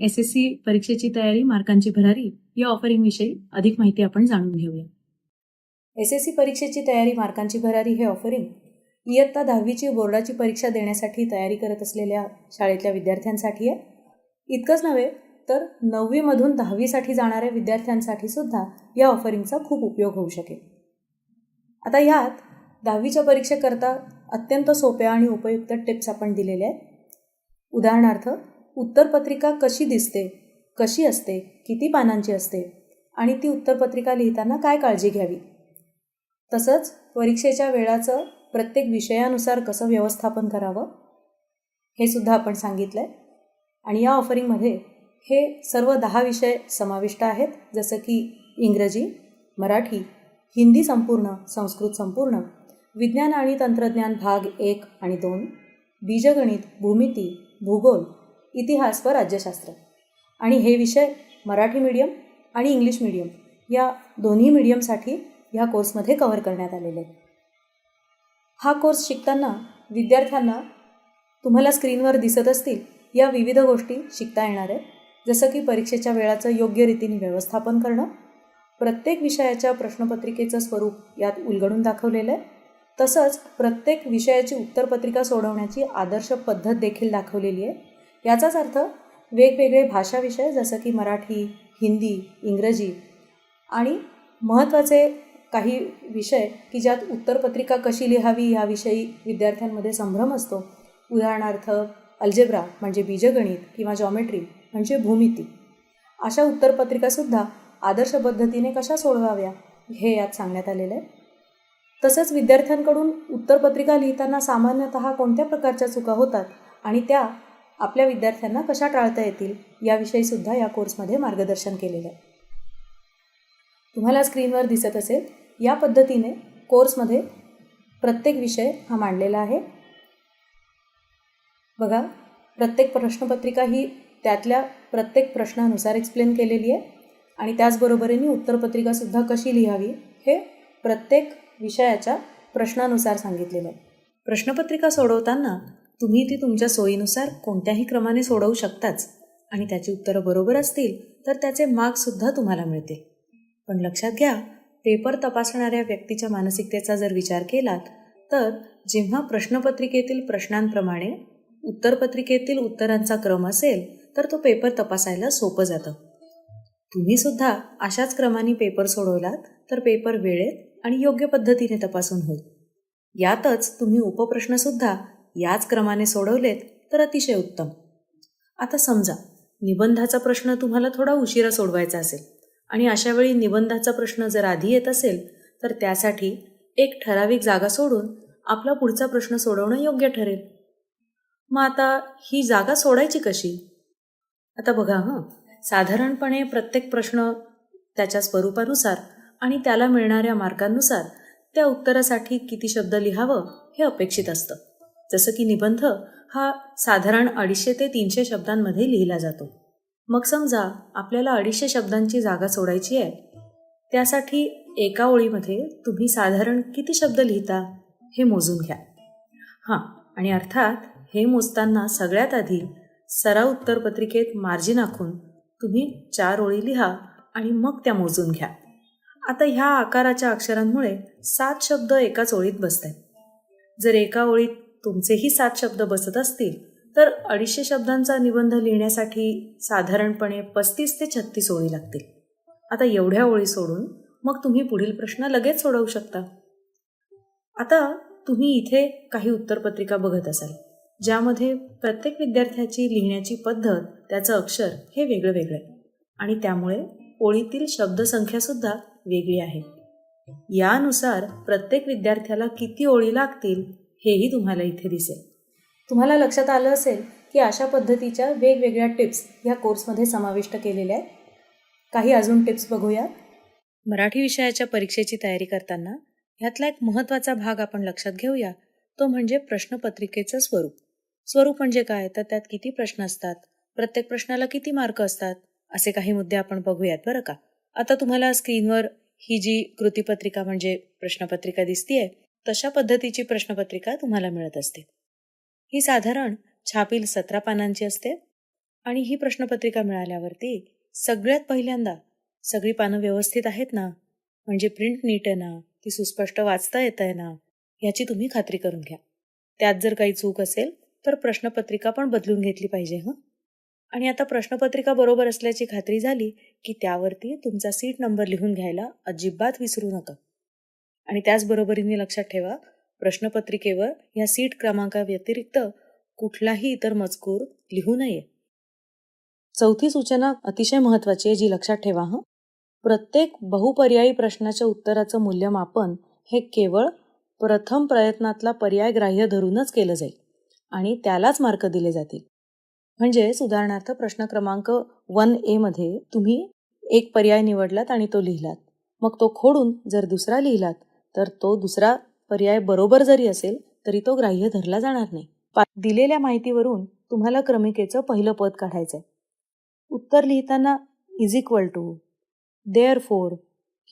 S S C परीक्षेची तयारी मार्कांची भरारी या ऑफरिंग विषयी अधिक माहिती आपण जाणून घेऊया. एस एस सी परीक्षेची तयारी मार्कांची भरारी हे ऑफरिंग इयत्ता दहावीची बोर्डाची परीक्षा देण्यासाठी तयारी करत असलेल्या शाळेतल्या विद्यार्थ्यांसाठी आहे. इतकंच नव्हे तर नववीमधून दहावीसाठी जाणाऱ्या विद्यार्थ्यांसाठी सुद्धा या ऑफरिंगचा खूप उपयोग होऊ शकेल. आता ह्यात दहावीच्या परीक्षेकरता अत्यंत सोप्या आणि उपयुक्त टिप्स आपण दिलेल्या आहेत. उदाहरणार्थ उत्तरपत्रिका कशी दिसते कशी असते किती पानांची असते आणि ती उत्तरपत्रिका लिहिताना काय काळजी घ्यावी? तसंच परीक्षेच्या वेळाचं प्रत्येक विषयानुसार कसं व्यवस्थापन करावं हे सुद्धा आपण सांगितलं आहे आणि या ऑफरिंगमध्ये हे सर्व दहा विषय समाविष्ट आहेत जसं की इंग्रजी मराठी हिंदी संपूर्ण संस्कृत संपूर्ण विज्ञान आणि तंत्रज्ञान भाग एक आणि दोन बीजगणित भूमिती भूगोल इतिहास व राज्यशास्त्र. आणि हे विषय मराठी मीडियम आणि इंग्लिश मीडियम या दोन्ही मीडियमसाठी ह्या कोर्समध्ये कव्हर करण्यात आलेले आहे हा कोर्स शिकताना विद्यार्थ्यांना तुम्हाला स्क्रीनवर दिसत असतील या विविध गोष्टी शिकता येणार आहेत. जसं की परीक्षेच्या वेळाचं योग्य रीतीने व्यवस्थापन करणं प्रत्येक विषयाच्या प्रश्नपत्रिकेचं स्वरूप यात उलगडून दाखवलेलं आहे. तसंच प्रत्येक विषयाची उत्तरपत्रिका सोडवण्याची आदर्श पद्धत देखील दाखवलेली आहे. याचाच अर्थ वेगवेगळे भाषा विषय जसं की मराठी हिंदी इंग्रजी आणि महत्त्वाचे काही विषय की ज्यात उत्तरपत्रिका कशी लिहावी याविषयी विद्यार्थ्यांमध्ये संभ्रम असतो. उदाहरणार्थ अल्जेब्रा म्हणजे बीजगणित किंवा जॉमेट्री म्हणजे भूमिती. अशा उत्तरपत्रिकासुद्धा आदर्श पद्धतीने कशा सोडवाव्या हे यात सांगण्यात आलेलं आहे. तसंच विद्यार्थ्यांकडून उत्तरपत्रिका लिहिताना सामान्यतः कोणत्या प्रकारच्या चुका होतात आणि त्या आपल्या विद्यार्थ्यांना कशा टाळता येतील याविषयीसुद्धा या कोर्समध्ये मार्गदर्शन केलेलं आहे. तुम्हाला स्क्रीनवर दिसत असेल या पद्धतीने कोर्समध्ये प्रत्येक विषय हा मांडलेला आहे. बघा प्रत्येक प्रश्नपत्रिका ही त्यातल्या प्रत्येक प्रश्नानुसार एक्सप्लेन केलेली आहे आणि त्याचबरोबरीने उत्तरपत्रिकासुद्धा कशी लिहावी हे प्रत्येक विषयाच्या प्रश्नानुसार सांगितलेलं आहे. प्रश्नपत्रिका सोडवताना तुम्ही ती तुमच्या सोयीनुसार कोणत्याही क्रमाने सोडवू शकताच. आणि त्याची उत्तरं बरोबर असतील तर त्याचे मार्क्ससुद्धा तुम्हाला मिळतील. पण लक्षात घ्या पेपर तपासणाऱ्या व्यक्तीच्या मानसिकतेचा जर विचार केलात तर जेव्हा प्रश्नपत्रिकेतील प्रश्नांप्रमाणे उत्तरपत्रिकेतील उत्तरांचा क्रम असेल तर तो पेपर तपासायला सोपं जातं. तुम्ही सुद्धा अशाच क्रमाने पेपर सोडवलात तर पेपर वेळेत आणि योग्य पद्धतीने तपासून होईल. यातच तुम्ही उपप्रश्नसुद्धा याच क्रमाने सोडवलेत तर अतिशय उत्तम. आता समजा निबंधाचा प्रश्न तुम्हाला थोडा उशिरा सोडवायचा असेल आणि अशा वेळी निबंधाचा प्रश्न जर आधी येत असेल तर त्यासाठी एक ठराविक जागा सोडून आपला पुढचा प्रश्न सोडवणं योग्य ठरेल. मग आता ही जागा सोडायची कशी? आता बघा हां. साधारणपणे प्रत्येक प्रश्न त्याच्या स्वरूपानुसार आणि त्याला मिळणाऱ्या मार्कांनुसार त्या उत्तरासाठी किती शब्द लिहावं हे अपेक्षित असतं. जसं की निबंध हा साधारण अडीचशे ते तीनशे शब्दांमध्ये लिहिला जातो. मग समजा आपल्याला अडीचशे शब्दांची जागा सोडायची आहे त्यासाठी एका ओळीमध्ये तुम्ही साधारण किती शब्द लिहिता हे मोजून घ्या. हां आणि अर्थात हे मोजताना सगळ्यात आधी सराव उत्तरपत्रिकेत मार्जिन आखून तुम्ही चार ओळी लिहा आणि मग त्या मोजून घ्या. आता ह्या आकाराच्या अक्षरांमुळे सात शब्द एकाच ओळीत बसत आहेत जर एका ओळीत तुमचेही सात शब्द बसत असतील तर अडीचशे शब्दांचा निबंध लिहिण्यासाठी साधारणपणे पस्तीस ते छत्तीस ओळी लागतील. आता एवढ्या ओळी सोडून मग तुम्ही पुढील प्रश्न लगेच सोडवू शकता. आता तुम्ही इथे काही उत्तरपत्रिका बघत असाल ज्यामध्ये प्रत्येक विद्यार्थ्याची लिहिण्याची पद्धत त्याचं अक्षर हे वेगळं वेगळं आहे आणि त्यामुळे ओळीतील शब्दसंख्यासुद्धा वेगळी आहे. यानुसार प्रत्येक विद्यार्थ्याला किती ओळी लागतील हेही तुम्हाला इथे दिसेल. तुम्हाला लक्षात आलं असेल की अशा पद्धतीच्या वेगवेगळ्या टिप्स ह्या कोर्समध्ये समाविष्ट केलेल्या आहेत? काही अजून टिप्स बघूया? मराठी विषयाच्या परीक्षेची तयारी करताना ह्यातला एक महत्त्वाचा भाग आपण लक्षात घेऊया. तो म्हणजे प्रश्नपत्रिकेचं स्वरूप. स्वरूप म्हणजे काय? तर त्यात किती प्रश्न असतात? प्रत्येक प्रश्नाला किती मार्क असतात? असे काही मुद्दे आपण बघूयात बरं का? आता तुम्हाला स्क्रीनवर ही जी कृतीपत्रिका म्हणजे प्रश्नपत्रिका दिसतीये तशा पद्धतीची प्रश्नपत्रिका तुम्हाला मिळत असते. ही साधारण छापील सतरा पानांची असते आणि ही प्रश्नपत्रिका मिळाल्यावरती सगळ्यात पहिल्यांदा सगळी पानं व्यवस्थित आहेत ना? म्हणजे प्रिंट नीट आहे ना? ती सुस्पष्ट वाचता येत आहे ना? याची तुम्ही खात्री करून घ्या. त्यात जर काही चूक असेल तर प्रश्नपत्रिका पण बदलून घेतली पाहिजे हं? आणि आता प्रश्नपत्रिका बरोबर असल्याची खात्री झाली की त्यावरती तुमचा सीट नंबर लिहून घ्यायला अजिबात विसरू नका. आणि त्याचबरोबरीने लक्षात ठेवा प्रश्नपत्रिकेवर या सीट क्रमांकाव्यतिरिक्त कुठलाही इतर मजकूर लिहू नये. चौथी सूचना अतिशय महत्वाची आहे जी लक्षात ठेवा हं. प्रत्येक बहुपर्यायी प्रश्नाच्या उत्तराचं मूल्यमापन हे केवळ प्रथम प्रयत्नातला पर्याय ग्राह्य धरूनच केलं जाईल आणि त्यालाच मार्क दिले जातील. म्हणजेच उदाहरणार्थ प्रश्न क्रमांक वन एमध्ये तुम्ही एक पर्याय निवडलात आणि तो लिहिलात. मग तो खोडून जर दुसरा लिहिलात तर तो दुसरा पर्याय बरोबर जरी असेल तरी तो ग्राह्य धरला जाणार नाही. दिलेल्या माहितीवरून तुम्हाला क्रमिकेचं पहिलं पद काढायचं आहे उत्तर लिहिताना is equal to there four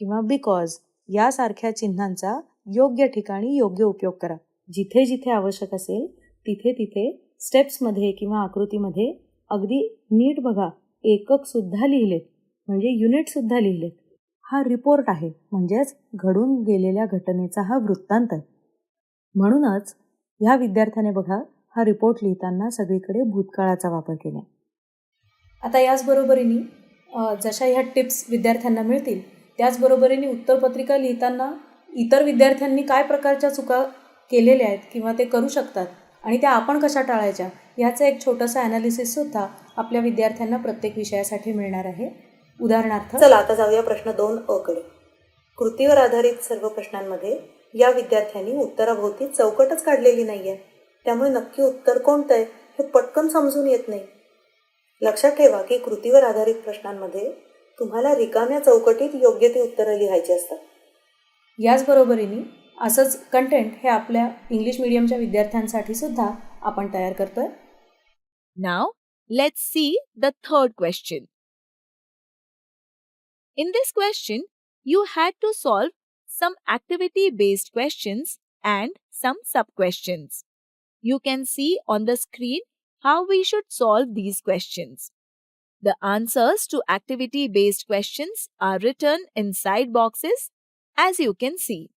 किंवा बिकॉज यासारख्या चिन्हांचा योग्य ठिकाणी योग्य उपयोग करा. जिथे जिथे आवश्यक असेल तिथे तिथे स्टेप्समध्ये किंवा आकृतीमध्ये अगदी नीट बघा. एकक सुद्धा लिहिलेत. म्हणजे युनिटसुद्धा लिहिलेत. हा रिपोर्ट आहे म्हणजेच घडून गेलेल्या घटनेचा हा वृत्तांत आहे म्हणूनच ह्या विद्यार्थ्याने बघा हा रिपोर्ट लिहिताना सगळीकडे भूतकाळाचा वापर केला आता याचबरोबरीने जशा ह्या टिप्स विद्यार्थ्यांना मिळतील त्याचबरोबरीने उत्तरपत्रिका लिहिताना इतर विद्यार्थ्यांनी काय प्रकारच्या चुका केलेल्या आहेत किंवा ते करू शकतात आणि त्या आपण कशा टाळायच्या ह्याचं एक छोटंसं ॲनालिसिससुद्धा आपल्या विद्यार्थ्यांना प्रत्येक विषयासाठी मिळणार आहे. उदाहरणार्थ चला आता जाऊया प्रश्न दोन अ कडे. कृतीवर आधारित सर्व प्रश्नांमध्ये या विद्यार्थ्यांनी उत्तराभोवती चौकटच काढलेली नाहीये. त्यामुळे नक्की उत्तर कोणतं आहे हे पटकन समजून येत नाही. लक्षात ठेवा की कृतीवर आधारित प्रश्नांमध्ये तुम्हाला रिकाम्या चौकटीत योग्य ती उत्तरं लिहायची असतात. याचबरोबरीने असंच कंटेंट हे आपल्या इंग्लिश मिडियमच्या विद्यार्थ्यांसाठी सुद्धा आपण तयार करतोय. Now, let's see the third question. In this question, you had to solve some activity based questions and some sub questions. You can see on the screen how we should solve these questions. The answers to activity based questions are written in side boxes as you can see.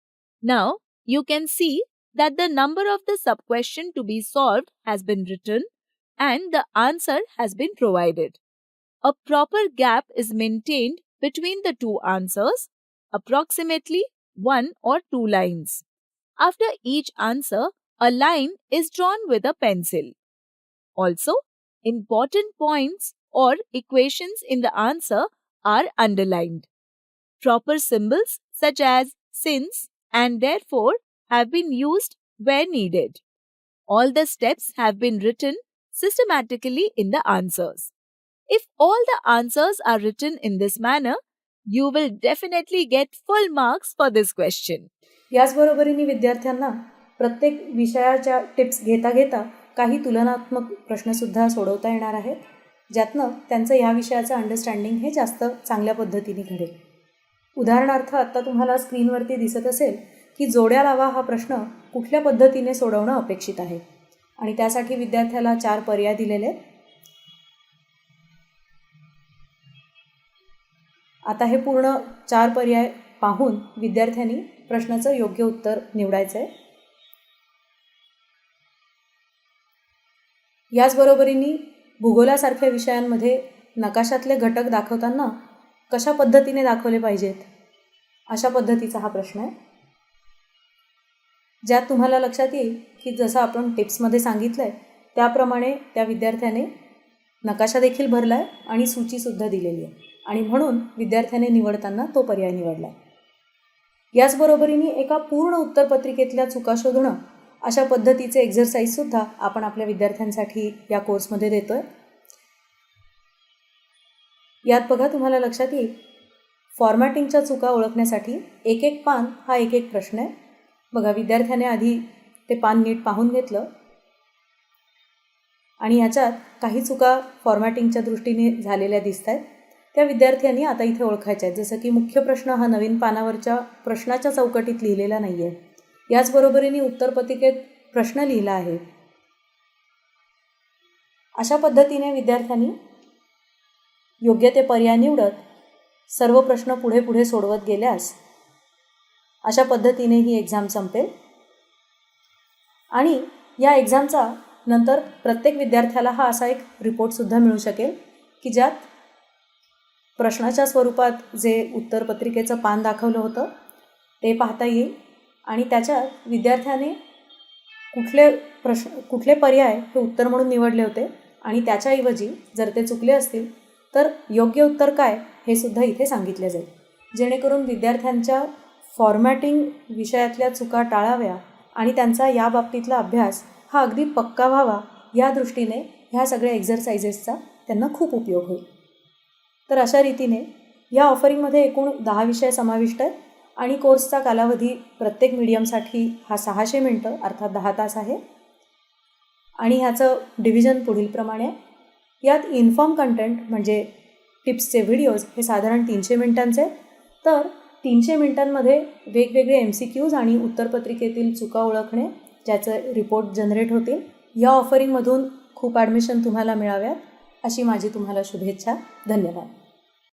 Now, you can see that the number of the sub question to be solved has been written and the answer has been provided. A proper gap is maintained between the two answers, approximately one or two lines. After each answer, a line is drawn with a pencil. Also, important points or equations in the answer are underlined. Proper symbols such as since and therefore have been used where needed. All the steps have been written systematically in the answers. If all the answers are written in this manner, you will definitely get full marks for this question. याचबरोबरीने विद्यार्थ्यांना प्रत्येक विषयाच्या tips घेता घेता काही तुलनात्मक प्रश्नसुद्धा सोडवता येणार आहेत ज्यातनं त्यांचं या विषयाचं अंडरस्टँडिंग हे जास्त चांगल्या पद्धतीने घडेल. उदाहरणार्थ आत्ता तुम्हाला स्क्रीनवरती दिसत असेल की जोड्या लावा हा प्रश्न कुठल्या पद्धतीने सोडवणं अपेक्षित आहे. आणि त्यासाठी विद्यार्थ्याला चार पर्याय दिलेले आहेत. आता हे पूर्ण चार पर्याय पाहून विद्यार्थ्यांनी प्रश्नाचं योग्य उत्तर निवडायचं आहे याचबरोबरीने भूगोलासारख्या विषयांमध्ये नकाशातले घटक दाखवताना कशा पद्धतीने दाखवले पाहिजेत? अशा पद्धतीचा हा प्रश्न आहे. ज्यात तुम्हाला लक्षात येईल की जसं आपण टिप्समध्ये सांगितलं आहे त्याप्रमाणे त्या विद्यार्थ्याने नकाशा देखील भरला आहे आणि सूचीसुद्धा दिलेली आहे. आणि म्हणून विद्यार्थ्याने निवडताना तो पर्याय निवडला. आहे याचबरोबरीने एका पूर्ण उत्तरपत्रिकेतल्या चुका शोधणं अशा पद्धतीचे एक्झरसाईजसुद्धा आपण आपल्या विद्यार्थ्यांसाठी या कोर्समध्ये देतो आहे यात बघा तुम्हाला लक्षात येईल. फॉर्मॅटिंगच्या चुका ओळखण्यासाठी एक एक पान हा एक एक प्रश्न आहे. बघा विद्यार्थ्याने आधी ते पान नीट पाहून घेतलं. आणि याच्यात काही चुका फॉर्मॅटिंगच्या दृष्टीने झालेल्या दिसत आहेत त्या विद्यार्थ्यांनी आता इथे ओळखायच्या आहेत. जसं की मुख्य प्रश्न हा नवीन पानावरच्या प्रश्नाच्या चौकटीत लिहिलेला नाही आहे याचबरोबरीने उत्तरपत्रिकेत प्रश्न लिहिला आहे. अशा पद्धतीने विद्यार्थ्यांनी योग्य ते पर्याय निवडत सर्व प्रश्न पुढे पुढे सोडवत गेल्यास अशा पद्धतीने ही एक्झाम संपेल. आणि या एक्झामचा नंतर प्रत्येक विद्यार्थ्याला हा असा एक रिपोर्टसुद्धा मिळू शकेल की ज्यात प्रश्नाच्या स्वरूपात जे उत्तरपत्रिकेचं पान दाखवलं होतं ते पाहता येईल. आणि त्याच्यात विद्यार्थ्याने कुठले प्रश्न कुठले पर्याय हे उत्तर म्हणून निवडले होते. आणि त्याच्याऐवजी जर ते चुकले असतील तर योग्य उत्तर काय हे सुद्धा इथे सांगितले जाईल. जेणेकरून विद्यार्थ्यांच्या फॉर्मॅटिंग विषयातल्या चुका टाळाव्या आणि त्यांचा या बाबतीतला अभ्यास हा अगदी पक्का व्हावा या दृष्टीने ह्या सगळ्या एक्झरसाइजेसचा त्यांना खूप उपयोग होईल. तर अशा रीतीने या ऑफरिंगमध्ये एकूण दहा विषय समाविष्ट आहेत आणि कोर्सचा कालावधी प्रत्येक मीडियमसाठी हा सहाशे मिनटं अर्थात दहा तास आहे. आणि ह्याचं डिव्हिजन पुढीलप्रमाणे यात इन्फॉर्म कंटेंट म्हणजे टिप्सचे व्हिडिओज हे साधारण तीनशे मिनिटांचे तर तीनशे मिनिटांमध्ये वेगवेगळे एम सी क्यूज आणि उत्तरपत्रिकेतील चुका ओळखणे ज्याचे रिपोर्ट जनरेट होतील. या ऑफरिंगमधून खूप ॲडमिशन तुम्हाला मिळाव्यात. अशी माझी तुम्हाला शुभेच्छा. धन्यवाद.